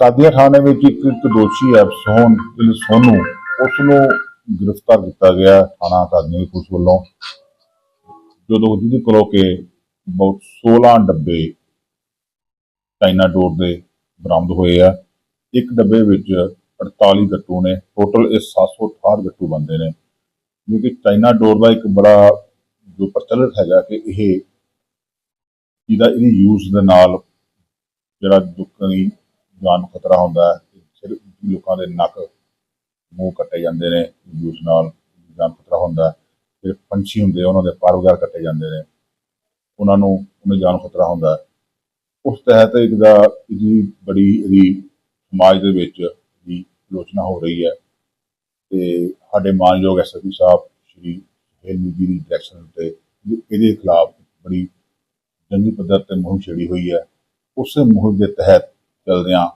ਕਾਦੀਆਂ ਥਾਣੇ ਵਿੱਚ ਇੱਕ ਇੱਕ ਦੋਸ਼ੀ ਹੈ ਸੋਨ ਜਿਹਨੂੰ ਸੋਨੂ ਉਸ ਨੂੰ ਗ੍ਰਿਫਤਾਰ ਕੀਤਾ ਗਿਆ ਥਾਣਾ ਕਾਦੀਆਂ ਦੀ ਪੁਲਿਸ ਵੱਲੋਂ। ਜਦੋਂ ਜਿਹਦੇ ਕੋਲੋਂ ਕਿ ਬਹੁਤ 16 ਡੱਬੇ ਚਾਈਨਾ ਡੋਰ ਦੇ ਬਰਾਮਦ ਹੋਏ ਆ, ਇੱਕ ਡੱਬੇ ਵਿੱਚ 48 ਗੱਟੂ ਨੇ, ਟੋਟਲ ਇਹ 768 ਗੱਟੂ ਬੰਦੇ ਨੇ। ਜੋ ਕਿ ਚਾਈਨਾ ਡੋਰ ਦਾ ਇੱਕ ਬੜਾ ਜੋ ਪ੍ਰਚਲਿਤ ਹੈਗਾ ਕਿ ਇਹ ਇਹਦਾ ਇਹਦੀ ਯੂਜ਼ ਦੇ ਨਾਲ ਜਿਹੜਾ ਲੋਕਾਂ ਦੀ ਜਾਨ ਨੂੰ ਖਤਰਾ ਹੁੰਦਾ ਹੈ ਸਿਰ ਲੋਕਾਂ ਦੇ ਨੱਕ ਮੂੰਹ ਕੱਟੇ ਜਾਂਦੇ ਨੇ, ਜੂਸ ਨਾਲ ਜਾਨ ਖਤਰਾ ਹੁੰਦਾ ਹੈ ਜਿਹੜੇ ਪੰਛੀ ਹੁੰਦੇ ਉਹਨਾਂ ਦੇ ਪਰ ਵਗੈਰਾ ਕੱਟੇ ਜਾਂਦੇ ਨੇ, ਉਹਨਾਂ ਨੂੰ, ਉਹਨਾਂ ਜਾਨ ਖਤਰਾ ਹੁੰਦਾ ਉਸ ਤਹਿਤ ਇੱਕ ਦਾ ਇਹਦੀ ਬੜੀ ਇਹਦੀ ਸਮਾਜ ਦੇ ਵਿੱਚ ਦੀ ਆਲੋਚਨਾ ਹੋ ਰਹੀ ਹੈ ਤੇ ਸਾਡੇ ਮਾਨਯੋਗ ਐਸਐਸਪੀ ਸਾਹਿਬ, ਸ਼੍ਰੀ ਹੈਲਮੀ ਜੀ ਦੀ ਡਾਇਰੈਕਸ਼ਨ ਤੇ ਇਹਦੇ ਖਿਲਾਫ ਬੜੀ ਜੰਗੀ ਪੱਧਰ ਤੇ ਮੁਹਿੰਮ ਛੇੜੀ ਹੋਈ ਹੈ। ਉਸੇ ਮੁਹਿੰਮ ਦੇ ਤਹਿਤ ਚੱਲਦਿਆਂ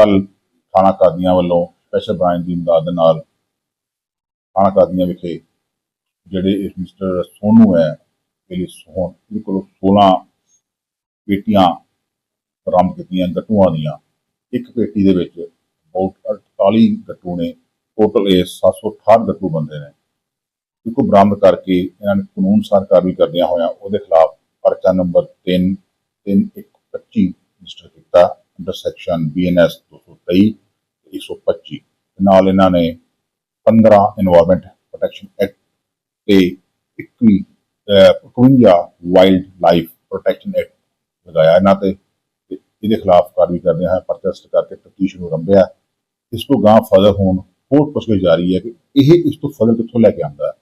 ਕੱਲ ਥਾਣਾ ਕਾਦੀਆਂ ਵੱਲੋਂ ਸਪੈਸ਼ਲ ਬ੍ਰਾਂਚ ਦੀ ਇਮਦਾਦ ਨਾਲ ਥਾਣਾ ਕਾਦੀਆਂ ਵਿਖੇ ਜਿਹੜੇ ਇਸ ਮਿਸਟਰ ਸੋਨੂ ਹੈ, ਇਹ ਸੋਹਣ ਇਹਦੇ ਕੋਲੋਂ 16 ਪੇਟੀਆਂ ਬਰਾਮਦ ਕੀਤੀਆਂ ਗੱਟੂਆਂ ਦੀਆਂ। ਇੱਕ ਪੇਟੀ ਦੇ ਵਿੱਚ ਬਹੁਤ 48 ਗੱਟੂ ਨੇ ਟੋਟਲ ਇਹ 768 ਗੱਟੂ ਬੰਦੇ ਨੇ। ਇਕੋ ਬਰਾਮਦ ਕਰਕੇ ਇਹਨਾਂ ਨੇ ਕਾਨੂੰਨ ਅਨੁਸਾਰ ਕਾਰਵਾਈ ਕਰਦਿਆਂ ਹੋਇਆਂ ਉਹਦੇ ਖਿਲਾਫ ਪਰਚਾ ਨੰਬਰ 3 3125 ਰਜਿਸਟਰ ਕੀਤਾ। ਅੰਡਰ ਸੈਕਸ਼ਨ ਬੀਐਨਐਸ 223 125 ਨਾਲ ਇਹਨਾਂ ਨੇ 15 এনवायरमेंट ਪ੍ਰੋਟੈਕਸ਼ਨ ਐਕਟ ਤੇ 21 51 ਵਾਈਲਡ ਲਾਈਫ ਪ੍ਰੋਟੈਕਸ਼ਨ ਐਕਟ ਲਗਾਇਆ ਇਹਨਾਂ ਤੇ ਇਹਦੇ ਖਿਲਾਫ ਕਾਰਵਾਈ ਕਰਦੇ ਹਾਂ ਪ੍ਰੋਟੈਸਟ ਕਰਕੇ ਤਫਤੀਸ਼ ਨੂੰ ਰੰਭਿਆ ਇਸ ਤੋਂ ਗਾਂ ਫਰਦਰ ਹੋਣ, ਹੋਰ ਪੁੱਛਗਿੱਛ ਜਾਰੀ ਹੈ ਕਿ ਇਹ ਇਸ ਤੋਂ ਫਰਦਰ ਕਿੱਥੋਂ ਲੈ ਕੇ ਆਉਂਦਾ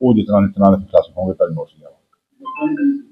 ਉਹ ਜਿਤਨਾ ਜਿਤਨਾ ਦੇ ਖਿਲਾਫ ਹੋਣਗੇ ਤਾਂ ਨੋਟਿਸ ਜਾਵਾਂਗੇ